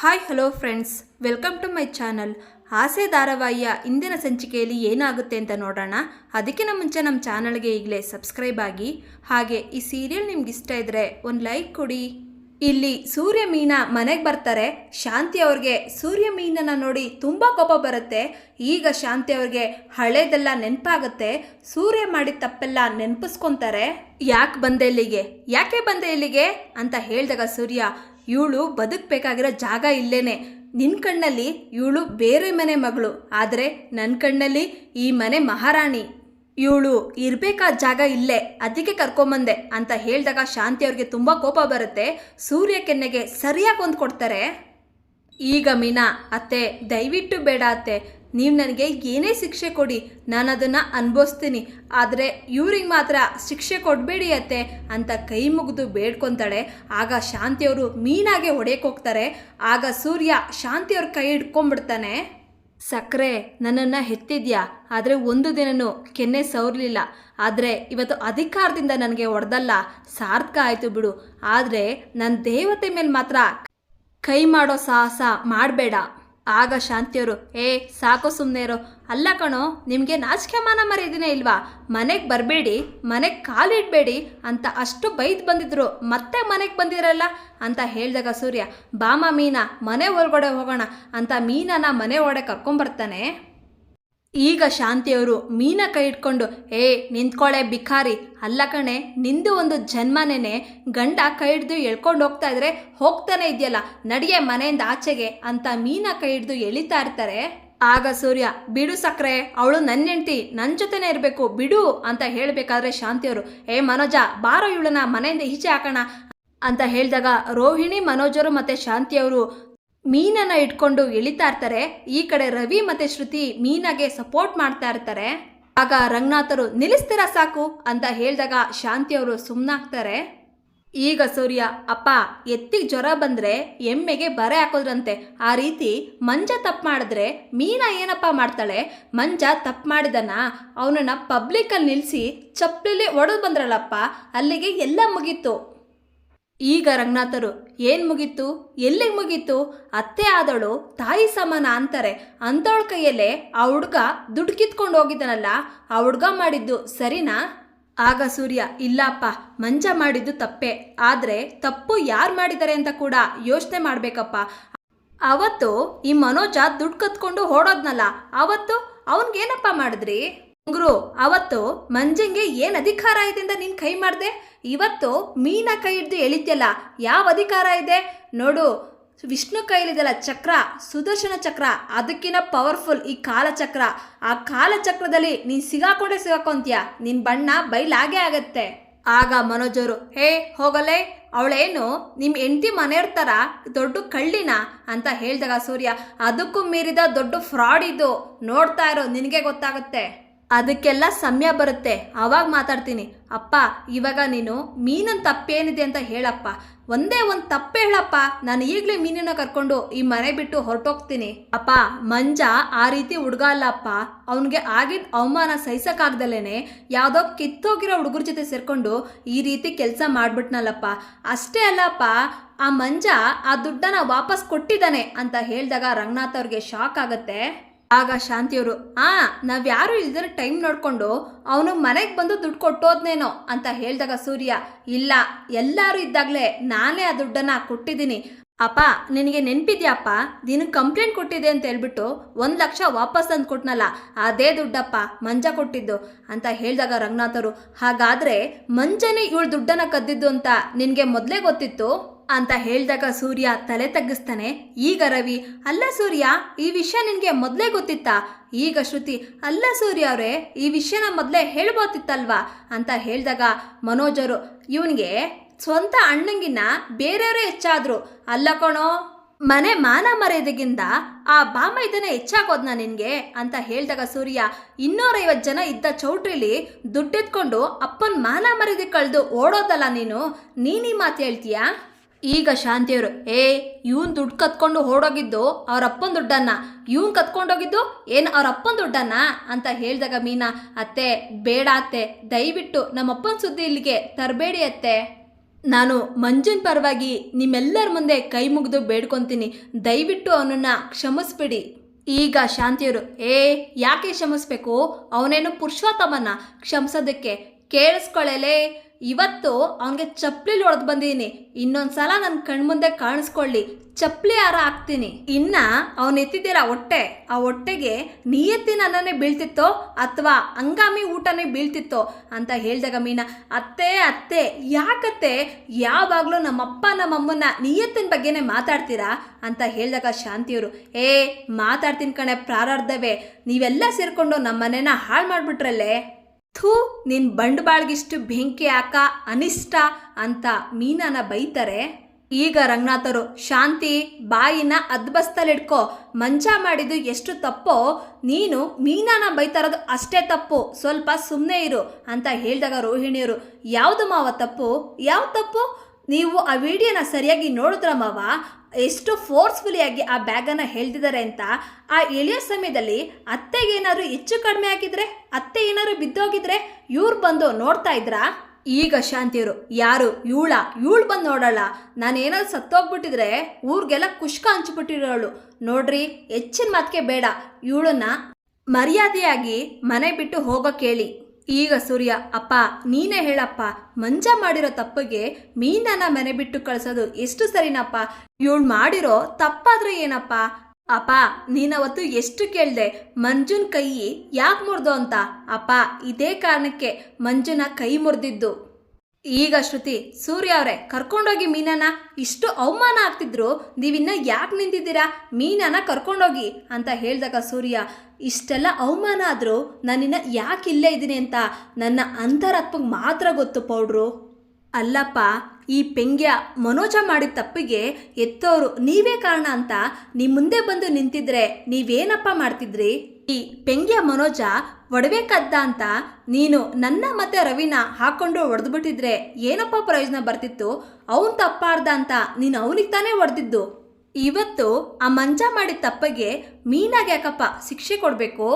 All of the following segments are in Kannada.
Hi hello friends welcome to my channel Aase ಧಾರಾವಾಹಿಯ ಇಂದಿನ ಸಂಚಿಕೆಯಲ್ಲಿ ಏನಾಗುತ್ತೆ ಅಂತ ನೋಡೋಣ. ಅದಕ್ಕಿಂತ ಮುಂಚೆ ನಮ್ಮ ಚಾನಲ್ಗೆ ಈಗಲೇ ಸಬ್ಸ್ಕ್ರೈಬ್ ಆಗಿ. ಹಾಗೆ ಈ ಸೀರಿಯಲ್ ನಿಮ್ಗೆ ಇಷ್ಟ ಇದ್ದರೆ ಒಂದು ಲೈಕ್ ಕೊಡಿ. ಇಲ್ಲಿ ಸೂರ್ಯ ಮೀನ ಮನೆಗೆ ಬರ್ತಾರೆ. ಶಾಂತಿ ಅವ್ರಿಗೆ ಸೂರ್ಯ ಮೀನನ್ನ ನೋಡಿ ತುಂಬ ಕೋಪ ಬರುತ್ತೆ. ಈಗ ಶಾಂತಿ ಅವ್ರಿಗೆ ಹಳೇದೆಲ್ಲ ನೆನಪಾಗುತ್ತೆ. ಸೂರ್ಯ ಮಾಡಿದ ತಪ್ಪೆಲ್ಲ ನೆನಪಿಸ್ಕೊಂತಾರೆ. ಯಾಕೆ ಬಂದೆ ಇಲ್ಲಿಗೆ? ಯಾಕೆ ಬಂದೆ ಇಲ್ಲಿಗೆ? ಅಂತ ಹೇಳಿದಾಗ ಸೂರ್ಯ ಇವಳು ಬದುಕಬೇಕಾಗಿರೋ ಜಾಗ ಇಲ್ಲೇನೆ. ನಿನ್ನ ಕಣ್ಣಲ್ಲಿ ಇವಳು ಬೇರೆ ಮನೆ ಮಗಳು. ಆದರೆ ನನ್ನ ಕಣ್ಣಲ್ಲಿ ಈ ಮನೆ ಮಹಾರಾಣಿ. ಇವಳು ಇರಬೇಕಾದ ಜಾಗ ಇಲ್ಲೇ, ಅದಕ್ಕೆ ಕರ್ಕೊಂಬಂದೆ ಅಂತ ಹೇಳಿದಾಗ ಶಾಂತಿ ಅವ್ರಿಗೆ ತುಂಬ ಕೋಪ ಬರುತ್ತೆ. ಸೂರ್ಯ ಕೆನ್ನೆಗೆ ಸರಿಯಾಗಿ ಒಂದು ಕೊಡ್ತಾರೆ ಈಗ ಮೀನಾ, ಅತ್ತೆ, ದಯವಿಟ್ಟು ಬೇಡ ಅತ್ತೆ. ನೀವು ನನಗೆ ಏನೇ ಶಿಕ್ಷೆ ಕೊಡಿ ನಾನು ಅದನ್ನು ಅನುಭವಿಸ್ತೀನಿ. ಆದರೆ ಇವ್ರಿಗೆ ಮಾತ್ರ ಶಿಕ್ಷೆ ಕೊಡಬೇಡಿ ಅತ್ತೆ ಅಂತ ಕೈ ಮುಗಿದು ಬೇಡ್ಕೊತಾಳೆ. ಆಗ ಶಾಂತಿಯವರು ಮೀನಾಗೆ ಹೋಗ್ತಾರೆ. ಆಗ ಸೂರ್ಯ ಶಾಂತಿಯವ್ರ ಕೈ ಹಿಡ್ಕೊಂಡ್ಬಿಡ್ತಾನೆ ಸಕ್ಕರೆ ನನ್ನನ್ನು ಹೆತ್ತಿದ್ಯಾ? ಆದರೆ ಒಂದು ದಿನನೂ ಕೆನ್ನೆ ಸೌರ್ಲಿಲ್ಲ ಆದರೆ ಇವತ್ತು ಅಧಿಕಾರದಿಂದ ನನಗೆ ಹೊಡೆದಲ್ಲ. ಸಾರ್ಥಕ ಆಯಿತು ಬಿಡು. ಆದರೆ ನನ್ನ ದೇವತೆ ಮೇಲೆ ಮಾತ್ರ ಕೈ ಮಾಡೋ ಸಾಹಸ ಮಾಡಬೇಡ. ಆಗ ಶಾಂತಿಯವರು, ಏ, ಸಾಕು ಸುಮ್ಮನೆ ಇರೋ ಅಲ್ಲ ಕಣೋ, ನಿಮಗೆ ನಾಚಿಕೆ ಮಾನ ಮರಿದಿನೇ ಇಲ್ವಾ? ಮನೆಗೆ ಬರಬೇಡಿ, ಮನೆಗೆ ಕಾಲಿಡಬೇಡಿ ಅಂತ ಅಷ್ಟು ಬೈದು ಬಂದಿದ್ರು. ಮತ್ತೆ ಮನೆಗೆ ಬಂದಿರಲ್ಲ? ಅಂತ ಹೇಳಿದಾಗ ಸೂರ್ಯ ಬಾಮ ಮೀನಾ ಮನೆ ಹೊರಗಡೆ ಹೋಗೋಣ ಅಂತ ಮೀನನ ಮನೆ ಒಳಗೆ ಕರ್ಕೊಂಬರ್ತಾನೆ. ಈಗ ಶಾಂತಿಯವರು ಮೀನ ಕೈ ಇಟ್ಕೊಂಡು, ಏ ನಿಂತ್ಕೊಳ್ಳೆ ಬಿಖಾರಿ ಅಲ್ಲ ಕಣೆ, ನಿಂದು ಒಂದು ಜನ್ಮನೇನೆ ಗಂಡ ಕೈ ಹಿಡ್ದು ಎಳ್ಕೊಂಡು ಹೋಗ್ತಾ ಇದ್ರೆ ಹೋಗ್ತಾನೆ ಇದೆಯಲ್ಲ ನಡಿಗೆ ಮನೆಯಿಂದ ಆಚೆಗೆ ಅಂತ ಮೀನ ಕೈ ಹಿಡ್ದು ಎಳಿತಾ ಇರ್ತಾರೆ. ಆಗ ಸೂರ್ಯ, ಬಿಡು ಸಕ್ರೆ, ಅವಳು ನನ್ನ ಹೆಂಡ್ತಿ ನನ್ನ ಜೊತೆನೇ ಇರಬೇಕು, ಬಿಡು ಅಂತ ಹೇಳಬೇಕಾದ್ರೆ ಶಾಂತಿಯವರು, ಏ ಮನೋಜ, ಬಾರೋ ಇವಳನ್ನ ಮನೆಯಿಂದ ಈಚೆ ಹಾಕೋಣ ಅಂತ ಹೇಳಿದಾಗ ರೋಹಿಣಿ, ಮನೋಜರು ಮತ್ತು ಶಾಂತಿಯವರು ಮೀನನ್ನ ಇಟ್ಕೊಂಡು ಎಳಿತಾ ಇರ್ತಾರೆ. ಈ ಕಡೆ ರವಿ ಮತ್ತೆ ಶ್ರುತಿ ಮೀನಾಗೆ ಸಪೋರ್ಟ್ ಮಾಡ್ತಾ ಇರ್ತಾರೆ. ಆಗ ರಂಗನಾಥರು ನಿಲ್ಲಿಸ್ತೀರಾ ಸಾಕು? ಅಂತ ಹೇಳಿದಾಗ ಶಾಂತಿಯವರು ಸುಮ್ಮನಾಗ್ತಾರೆ ಈಗ ಸೂರ್ಯ, ಅಪ್ಪ, ಎತ್ತಿಗೆ ಜ್ವರ ಬಂದ್ರೆ ಎಮ್ಮೆಗೆ ಬರೆ ಹಾಕೋದ್ರಂತೆ. ಆ ರೀತಿ ಮಂಜ ತಪ್ಪು ಮಾಡಿದ್ರೆ ಮೀನಾ ಏನಪ್ಪ ಮಾಡ್ತಾಳೆ? ಮಂಜ ತಪ್ಪು ಮಾಡಿದನ? ಅವನನ್ನು ಪಬ್ಲಿಕ್ಕಲ್ಲಿ ನಿಲ್ಲಿಸಿ ಚಪ್ಪಲಿಲಿ ಒಡೆದು ಬಂದ್ರಲ್ಲಪ್ಪ, ಅಲ್ಲಿಗೆ ಎಲ್ಲ ಮುಗೀತು. ಈಗ ರಂಗನಾಥರು ಏನು ಮುಗೀತು? ಎಲ್ಲಿಗೆ ಮುಗೀತು? ಅತ್ತೆ ಆದವಳು ತಾಯಿ ಸಮಾನ ಅಂತಾರೆ. ಅಂಥವಳ ಕೈಯಲ್ಲೇ ಆ ಹುಡ್ಗ ದುಡ್ಡು ಕಿತ್ಕೊಂಡು ಹೋಗಿದ್ದಾನಲ್ಲ, ಆ ಹುಡ್ಗ ಮಾಡಿದ್ದು ಸರಿನಾ? ಆಗ ಸೂರ್ಯ, ಇಲ್ಲಪ್ಪ ಮಂಜ ಮಾಡಿದ್ದು ತಪ್ಪೆ. ಆದರೆ ತಪ್ಪು ಯಾರು ಮಾಡಿದ್ದಾರೆ ಅಂತ ಕೂಡ ಯೋಚನೆ ಮಾಡಬೇಕಪ್ಪ. ಅವತ್ತು ಈ ಮನೋಜ ದುಡ್ಡು ಕತ್ಕೊಂಡು ಓಡೋದ್ನಲ್ಲ, ಅವತ್ತು ಅವನ್ಗೇನಪ್ಪ ಮಾಡಿದ್ರಿ? ಗುರು, ಅವತ್ತು ಮಂಜಂಗೆ ಏನು ಅಧಿಕಾರ ಇದೆ ಅಂತ ನೀನು ಕೈ ಮಾಡಿದೆ? ಇವತ್ತು ಮೀನ ಕೈ ಹಿಡ್ದು ಎಳಿತ್ಯಲ್ಲ, ಯಾವ ಅಧಿಕಾರ ಇದೆ? ನೋಡು, ವಿಷ್ಣು ಕೈಲಿದೆಲ್ಲ ಚಕ್ರ, ಸುದರ್ಶನ ಚಕ್ರ ಅದಕ್ಕಿಂತ ಪವರ್ಫುಲ್ ಈ ಕಾಲಚಕ್ರ. ಆ ಕಾಲಚಕ್ರದಲ್ಲಿ ನೀನು ಸಿಗಾಕೊಂಡೇ ಸಿಗಾಕೊಂತೀಯ? ನಿನ್ನ ಬಣ್ಣ ಬೈಲಾಗೆ ಆಗತ್ತೆ. ಆಗ ಮನೋಜರು, ಹೇ, ಹೋಗಲೇ, ಅವಳೇನು ನಿಮ್ಮ ಹೆಂಡತಿ ಮನೆಯವ್ರ ಥರ ದೊಡ್ಡ ಕಳ್ಳಿನ? ಅಂತ ಹೇಳಿದಾಗ ಸೂರ್ಯ, ಅದಕ್ಕೂ ಮೀರಿದ ದೊಡ್ಡ ಫ್ರಾಡ್ ಇದು. ನೋಡ್ತಾ ಇರೋ, ನಿನಗೆ ಗೊತ್ತಾಗುತ್ತೆ. ಅದಕ್ಕೆಲ್ಲ ಸಮಯ ಬರುತ್ತೆ. ಆವಾಗ ಮಾತಾಡ್ತೀನಿ. ಅಪ್ಪ, ಇವಾಗ ನೀನು ಮೀನನ್ ತಪ್ಪೇನಿದೆ ಅಂತ ಹೇಳಪ್ಪ. ಒಂದೇ ಒಂದು ತಪ್ಪೇ ಹೇಳಪ್ಪ. ನಾನು ಈಗಲೇ ಮೀನನ್ನ ಕರ್ಕೊಂಡು ಈ ಮನೆ ಬಿಟ್ಟು ಹೊರಟೋಗ್ತೀನಿ. ಅಪ್ಪ, ಮಂಜ ಆ ರೀತಿ ಹುಡುಗ ಅಲ್ಲಪ್ಪ ಅವನಿಗೆ ಆಗಿದ ಅವಮಾನ ಸಹಿಸಕ್ಕಾಗ್ದಲೇನೆ ಯಾವುದೋ ಕಿತ್ತೋಗಿರೋ ಹುಡುಗರ ಜೊತೆ ಸೇರ್ಕೊಂಡು ಈ ರೀತಿ ಕೆಲಸ ಮಾಡ್ಬಿಟ್ನಲ್ಲಪ್ಪ. ಅಷ್ಟೇ ಅಲ್ಲಪ್ಪ ಆ ಮಂಜ ಆ ದುಡ್ಡನ್ನ ವಾಪಸ್ ಕೊಟ್ಟಿದ್ದಾನೆ ಅಂತ ಹೇಳಿದಾಗ ರಂಗನಾಥ್ ಅವ್ರಿಗೆ ಶಾಕ್ ಆಗತ್ತೆ. ಆಗ ಶಾಂತಿಯವರು, ಆ, ನಾವ್ಯಾರು ಇಲ್ದಿರ ಟೈಮ್ ನೋಡಿಕೊಂಡು ಅವನು ಮನೆಗೆ ಬಂದು ದುಡ್ಡು ಕೊಟ್ಟೋದ್ನೇನೋ ಅಂತ ಹೇಳಿದಾಗ ಸೂರ್ಯ, ಇಲ್ಲ, ಎಲ್ಲರೂ ಇದ್ದಾಗಲೇ ನಾನೇ ಆ ದುಡ್ಡನ್ನು ಕೊಟ್ಟಿದ್ದೀನಿ. ಅಪ್ಪ, ನಿನಗೆ ನೆನಪಿದ್ಯಾಪ್ಪ? ನೀನು ಕಂಪ್ಲೇಂಟ್ ಕೊಟ್ಟಿದೆ ಅಂತ ಹೇಳ್ಬಿಟ್ಟು ಒಂದು ಲಕ್ಷ ವಾಪಸ್ ತಂದು ಕೊಟ್ನಲ್ಲ ಅದೇ ದುಡ್ಡಪ್ಪ, ಮಂಜ ಕೊಟ್ಟಿದ್ದು ಅಂತ ಹೇಳಿದಾಗ ರಂಗನಾಥರು, ಹಾಗಾದರೆ ಮಂಜನೇ ಇವಳು ದುಡ್ಡನ್ನು ಕದ್ದಿದ್ದು ಅಂತ ನಿನಗೆ ಮೊದಲೇ ಗೊತ್ತಿತ್ತು? ಅಂತ ಹೇಳಿದಾಗ ಸೂರ್ಯ ತಲೆ ತಗ್ಗಿಸ್ತಾನೆ, ಈಗ ರವಿ, ಅಲ್ಲ ಸೂರ್ಯ, ಈ ವಿಷಯ ನಿನಗೆ ಮೊದಲೇ ಗೊತ್ತಿತ್ತಾ? ಈಗ ಶ್ರುತಿ, ಅಲ್ಲ ಸೂರ್ಯ ಅವರೇ, ಈ ವಿಷಯನ ಮೊದಲೇ ಹೇಳ್ಬೋತಿತ್ತಲ್ವಾ? ಅಂತ ಹೇಳಿದಾಗ ಮನೋಜರು ಇವನಿಗೆ ಸ್ವಂತ ಅಣ್ಣಂಗಿನ ಬೇರೆಯವರೇ ಹೆಚ್ಚಾದ್ರು. ಅಲ್ಲ ಕಣೋ, ಮನೆ ಮಾನ ಮರೆಯದಗಿಂದ ಆ ಬಾಮ ಇದನ್ನ ಹೆಚ್ಚಾಗೋದ್ನ ನಿನಗೆ. ಅಂತ ಹೇಳಿದಾಗ ಸೂರ್ಯ ಇನ್ನೂರೈವತ್ತು ಜನ ಇದ್ದ ಚೌಟ್ರಿಲಿ ದುಡ್ಡೆತ್ಕೊಂಡು ಅಪ್ಪನ ಮಾನ ಮರ್ಯಾದೆ ಕಳೆದು ಓಡೋದಲ್ಲ ನೀನು? ನೀನೀ ಮಾತು ಹೇಳ್ತೀಯಾ? ಈಗ ಶಾಂತಿಯವರು ಏ, ಇವನ್ ದುಡ್ಡು ಕತ್ಕೊಂಡು ಓಡೋಗಿದ್ದು ಅವ್ರ ಅಪ್ಪನ ದುಡ್ಡನ್ನ. ಇವನ್ ಕತ್ಕೊಂಡೋಗಿದ್ದು ಏನು ಅವ್ರ ಅಪ್ಪನ ದುಡ್ಡನ್ನ? ಅಂತ ಹೇಳಿದಾಗ ಮೀನಾ, ಅತ್ತೆ, ಬೇಡ ಅತ್ತೆ, ದಯವಿಟ್ಟು ನಮ್ಮ ಅಪ್ಪನ ಸುದ್ದಿ ಇಲ್ಲಿಗೆ ತರಬೇಡಿ ಅತ್ತೆ. ನಾನು ಮಂಜುನ್ ಪರವಾಗಿ ನಿಮ್ಮೆಲ್ಲರ ಮುಂದೆ ಕೈ ಮುಗಿದು ಬೇಡ್ಕೊತೀನಿ. ದಯವಿಟ್ಟು ಅವನನ್ನ ಕ್ಷಮಿಸ್ಬಿಡಿ. ಈಗ ಶಾಂತಿಯವರು ಏ, ಯಾಕೆ ಕ್ಷಮಿಸ್ಬೇಕು? ಅವನೇನು ಪುರುಷೋತ್ತಮನ? ಕ್ಷಮಿಸೋದಕ್ಕೆ ಕೇಳಿಸ್ಕೊಳ್ಳಲೇ ಇವತ್ತು ಅವನಿಗೆ ಚಪ್ಪಲಿ ಹೊಡೆದು ಬಂದಿದ್ದೀನಿ ಇನ್ನೊಂದ್ಸಲ ನನ್ನ ಕಣ್ಮುಂದೆ ಕಾಣಿಸ್ಕೊಳ್ಳಿ. ಚಪ್ಪಲಿ ಹಾರ ಹಾಕ್ತೀನಿ? ಇನ್ನ ಅವನು ಎತ್ತಿದ್ದೀರಾ ಹೊಟ್ಟೆ. ಆ ಹೊಟ್ಟೆಗೆ ನಿಯತ್ತಿನ ಅನ್ನನೇ ಬೀಳ್ತಿತ್ತೋ ಅಥವಾ ಅಂಗಾಮಿ ಊಟನೇ ಬೀಳ್ತಿತ್ತೋ ಅಂತ ಹೇಳ್ದಾಗ ಮೀನಾ, ಅತ್ತೆ ಅತ್ತೆ, ಯಾಕತ್ತೆ? ಯಾವಾಗಲೂ ನಮ್ಮಪ್ಪ ನಮ್ಮಮ್ಮನ ನಿಯತ್ತಿನ ಬಗ್ಗೆನೇ ಮಾತಾಡ್ತೀರಾ? ಅಂತ ಹೇಳಿದಾಗ ಶಾಂತಿಯವರು, ಏ, ಮಾತಾಡ್ತೀನಿ ಕಣೆ ಪ್ರಾರಾರ್ಧವೇ. ನೀವೆಲ್ಲ ಸೇರಿಕೊಂಡು ನಮ್ಮ ಹಾಳು ಮಾಡಿಬಿಟ್ರಲ್ಲೇ? ಥೂ ನಿನ್ನ ಬಂಡವಾಳ್ಗಿಷ್ಟು ಬೆಂಕಿ ಹಾಕ ಅನಿಷ್ಟ ಅಂತ ಮೀನಾನ ಬೈತಾರೆ. ಈಗ ರಂಗನಾಥರು, ಶಾಂತಿ, ಬಾಯಿನ ಅದ್ಬಸ್ತಲ್ಲಿಡ್ಕೋ ಮಂಚ ಮಾಡಿದ್ದು ಎಷ್ಟು ತಪ್ಪೋ, ನೀನು ಮೀನಾನ ಬೈತಾರದು ಅಷ್ಟೇ ತಪ್ಪು, ಸ್ವಲ್ಪ ಸುಮ್ಮನೆ ಇರು ಅಂತ ಹೇಳಿದಾಗ ರೋಹಿಣಿಯರು, ಯಾವುದು ಮಾವ ತಪ್ಪು? ಯಾವ ತಪ್ಪು? ನೀವು ಆ ವಿಡಿಯೋನ ಸರಿಯಾಗಿ ನೋಡಿದ್ರ ಮಾವ? ಎಷ್ಟು ಫೋರ್ಸ್ಫುಲಿ ಆಗಿ ಆ ಬ್ಯಾಗನ್ನು ಹೇಳ್ದಿದ್ದಾರೆ ಅಂತ ಆ ಎಳೆಯೋ ಸಮಯದಲ್ಲಿ ಅತ್ತೆಗೆ ಏನಾದರೂ ಹೆಚ್ಚು ಕಡಿಮೆ ಆಗಿದ್ರೆ ಅತ್ತೆ ಏನಾದ್ರು ಬಿದ್ದೋಗಿದ್ರೆ ಇವ್ರು ಬಂದು ನೋಡ್ತಾ ಇದ್ರಾ? ಈಗ ಶಾಂತಿಯವರು ಯಾರು? ಇವಳ. ಇವಳು ಬಂದು ನೋಡೋಲ್ಲ. ನಾನು ಏನಾದ್ರು ಸತ್ತೋಗ್ಬಿಟ್ಟಿದ್ರೆ ಊರಿಗೆಲ್ಲ ಕುಷ್ಕ ಹಂಚ್ಬಿಟ್ಟಿರೋಳು. ನೋಡ್ರಿ, ಹೆಚ್ಚಿನ ಮಾತಿಗೆ ಬೇಡ. ಇವಳನ್ನ ಮರ್ಯಾದೆಯಾಗಿ ಮನೆ ಬಿಟ್ಟು ಹೋಗೋ ಕೇಳಿ. ಈಗ ಸೂರ್ಯ, ಅಪ್ಪ, ನೀನೇ ಹೇಳಪ್ಪ, ಮಂಜ ಮಾಡಿರೋ ತಪ್ಪಿಗೆ ಮೀನನ್ನ ಮನೆ ಬಿಟ್ಟು ಕಳಿಸೋದು ಎಷ್ಟು ಸರಿನಪ್ಪ? ಇವಳು ಮಾಡಿರೋ ತಪ್ಪಾದ್ರೆ ಏನಪ್ಪ? ಅಪ್ಪ, ನೀನವತ್ತು ಎಷ್ಟು ಕೇಳಿದೆ? ಮಂಜುನ್ ಕೈ ಯಾಕೆ ಮುರಿದು ಅಂತ? ಅಪ್ಪ, ಇದೇ ಕಾರಣಕ್ಕೆ ಮಂಜುನ ಕೈ ಮುರಿದಿದ್ದು. ಈಗ ಶ್ರುತಿ, ಸೂರ್ಯ ಅವರೇ, ಕರ್ಕೊಂಡೋಗಿ ಮೀನನ ಇಷ್ಟು ಅವಮಾನ ಆಗ್ತಿದ್ರು, ನೀವಿನ್ನ ಯಾಕೆ ನಿಂತಿದ್ದೀರಾ? ಮೀನನ ಕರ್ಕೊಂಡೋಗಿ ಅಂತ ಹೇಳಿದಾಗ ಸೂರ್ಯ, ಇಷ್ಟೆಲ್ಲ ಅವಮಾನ ಆದರೂ ನಾನಿನ್ನ ಯಾಕೆ ಇಲ್ಲೇ ಇದ್ದೀನಿ ಅಂತ ನನ್ನ ಅಂತರಾತ್ಮಗೆ ಮಾತ್ರ ಗೊತ್ತು, ಪೌಡ್ರು. ಅಲ್ಲಪ್ಪ, ಈ ಪೆಂಗ್ಯ ಮನೋಜ ಮಾಡಿದ ತಪ್ಪಿಗೆ ಎತ್ತೋರು ನೀವೇ ಕಾರಣ ಅಂತ ನಿಮ್ಮ ಮುಂದೆ ಬಂದು ನಿಂತಿದ್ರೆ ನೀವೇನಪ್ಪ ಮಾಡ್ತಿದ್ರಿ? ಈ ಪೆಂಗ್ಯ ಮನೋಜ ಒಡವೆ ಕದ್ದ ಅಂತ ನೀನು ನನ್ನ ಮತ್ತೆ ರವಿನ ಹಾಕೊಂಡು ಹೊಡೆದ್ಬಿಟ್ಟಿದ್ರೆ ಏನಪ್ಪ ಪ್ರಯೋಜನ ಬರ್ತಿತ್ತು? ಅವನ್ ತಪ್ಪಾರ್ದ ಅಂತ ನೀನು ಅವನಿಗೆ ತಾನೇ ಹೊಡೆದಿದ್ದು ಇವತ್ತು ಆ ಮಂಜ ಮಾಡಿದ ತಪ್ಪಗೆ ಮೀನಾಗ ಯಾಕಪ್ಪ ಶಿಕ್ಷೆ ಕೊಡಬೇಕು?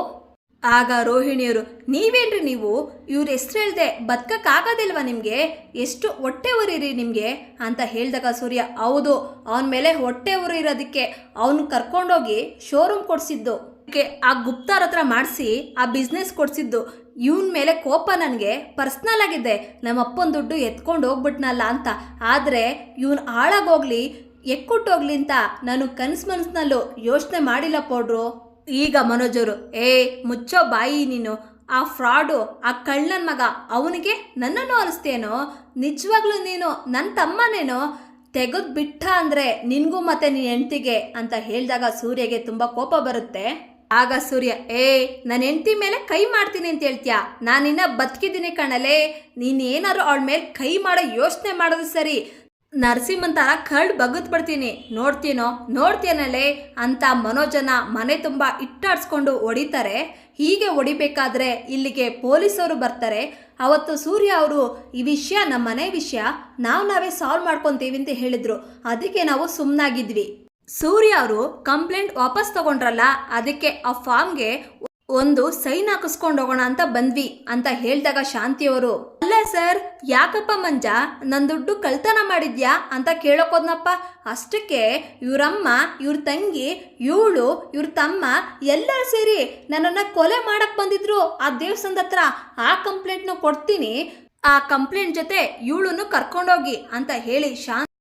ಆಗ ರೋಹಿಣಿಯರು, ನೀವೇನ್ರಿ ನೀವು? ಇವ್ರ ಹೆಸ್ರು ಹೇಳ್ದೆ ಬದುಕಕ್ಕಾಗೋದಿಲ್ವಾ ನಿಮಗೆ? ಎಷ್ಟು ಹೊಟ್ಟೆ ಉರಿರಿ ನಿಮಗೆ? ಅಂತ ಹೇಳಿದಾಗ ಸೂರ್ಯ, ಹೌದು, ಅವನ ಮೇಲೆ ಹೊಟ್ಟೆ ಉರಿರೋದಕ್ಕೆ ಅವನು ಕರ್ಕೊಂಡೋಗಿ ಶೋರೂಮ್ ಕೊಡಿಸಿದ್ದು. ಆ ಗುಪ್ತಾರ ಹತ್ರ ಮಾಡಿಸಿ, ಆ ಬಿಸ್ನೆಸ್ ಕೊಡಿಸಿದ್ದು, ಇವನ ಮೇಲೆ ಕೋಪ ನನಗೆ ಪರ್ಸ್ನಲ್ ಆಗಿದೆ. ನಮ್ಮ ಅಪ್ಪನ ದುಡ್ಡು ಎತ್ಕೊಂಡು ಹೋಗ್ಬಿಟ್ನಲ್ಲ ಅಂತ. ಆದರೆ, ಇವನು ಹಾಳಾಗೋಗ್ಲಿ ಎಕ್ಕುಟ್ಟೋಗ್ಲಿ ಅಂತ ನಾನು ಕನಸು ಮನಸ್ಸಿನಲ್ಲೂ ಯೋಚನೆ ಮಾಡಿಲ್ಲ ಪೌಡ್ರು. ಈಗ ಮನೋಜರು, ಏ, ಮುಚ್ಚೋ ಬಾಯಿ ನೀನು. ಆ ಫ್ರಾಡು, ಆ ಕಳ್ಳನ ಮಗ, ಅವನಿಗೆ ನನ್ನನ್ನು ಅನಿಸ್ತೇನೋ? ನಿಜವಾಗ್ಲೂ ನೀನು ನನ್ನ ತಮ್ಮನೇನೋ? ತೆಗೆದು ಬಿಟ್ಟ ಅಂದರೆ ನಿನಗೂ ಮತ್ತೆ ನಿನ್ನ ಹೆಂಡ್ತಿಗೆ? ಅಂತ ಹೇಳಿದಾಗ ಸೂರ್ಯಗೆ ತುಂಬ ಕೋಪ ಬರುತ್ತೆ. ಆಗ ಸೂರ್ಯ, ಏ ನನ್ನ ಹೆಂಡತಿ ಮೇಲೆ ಕೈ ಮಾಡ್ತೀನಿ ಅಂತ ಹೇಳ್ತೀಯ? ನಾನಿನ್ನ ಬದುಕಿದ್ದೀನಿ ಕಣಲೆ. ನೀನೇನಾದ್ರು ಅವಳ ಮೇಲೆ ಕೈ ಮಾಡೋ ಯೋಚನೆ ಮಾಡೋದು ಸರಿ. ನರಸಿಂಹಂತರ ಕರ್ಡ್ ಬಗದ್ ಬಿಡ್ತೀನಿ. ನೋಡ್ತೀನೋ? ನೋಡ್ತೀನಲ್ಲೇ ಅಂತ ಮನೋಜನ ಮನೆ ತುಂಬ ಇಟ್ಟಾಡ್ಸ್ಕೊಂಡು ಹೊಡಿತಾರೆ. ಹೀಗೆ ಹೊಡಿಬೇಕಾದ್ರೆ ಇಲ್ಲಿಗೆ ಪೊಲೀಸವರು ಬರ್ತಾರೆ. ಅವತ್ತು ಸೂರ್ಯ ಅವರು, ಈ ವಿಷಯ ನಮ್ಮ ಮನೆ ವಿಷಯ. ನಾವು ನಾವೇ ಸಾಲ್ವ್ ಮಾಡ್ಕೊತೀವಿ ಅಂತ ಹೇಳಿದರು. ಅದಕ್ಕೆ ನಾವು ಸುಮ್ಮನಾಗಿದ್ವಿ ಸೂರ್ಯ ಅವರು ಕಂಪ್ಲೇಂಟ್ ವಾಪಸ್ ತಗೊಂಡ್ರಲ್ಲ, ಅದಕ್ಕೆ ಆ ಫಾರ್ಮ್ಗೆ ಒಂದು ಸೈನ್ ಹಾಕಿಸ್ಕೊಂಡು ಹೋಗೋಣ ಅಂತ ಬಂದ್ವಿ ಅಂತ ಹೇಳಿದಾಗ ಶಾಂತಿಯವರು ಅಲ್ಲ ಸರ್, ಯಾಕಪ್ಪ ಮಂಜ ನನ್ನ ದುಡ್ಡು ಕಳ್ತನ ಮಾಡಿದ್ಯಾ? ಅಂತ ಕೇಳೋಕೋದ್ನಪ್ಪ ಅಷ್ಟಕ್ಕೆ ಇವ್ರಮ್ಮ, ಇವ್ರ ತಂಗಿ, ಇವಳು, ಇವ್ರ ತಮ್ಮ ಎಲ್ಲ ಸೇರಿ ನನ್ನನ್ನು ಕೊಲೆ ಮಾಡಕ್ ಬಂದಿದ್ರು ಆ ದೇವಸ್ಥಾನದ ಹತ್ರ. ಆ ಕಂಪ್ಲೇಂಟ್ನ ಕೊಡ್ತೀನಿ, ಆ ಕಂಪ್ಲೇಂಟ್ ಜೊತೆ ಇವಳನ್ನು ಕರ್ಕೊಂಡೋಗಿ ಅಂತ ಹೇಳಿ ಶಾಂತಿ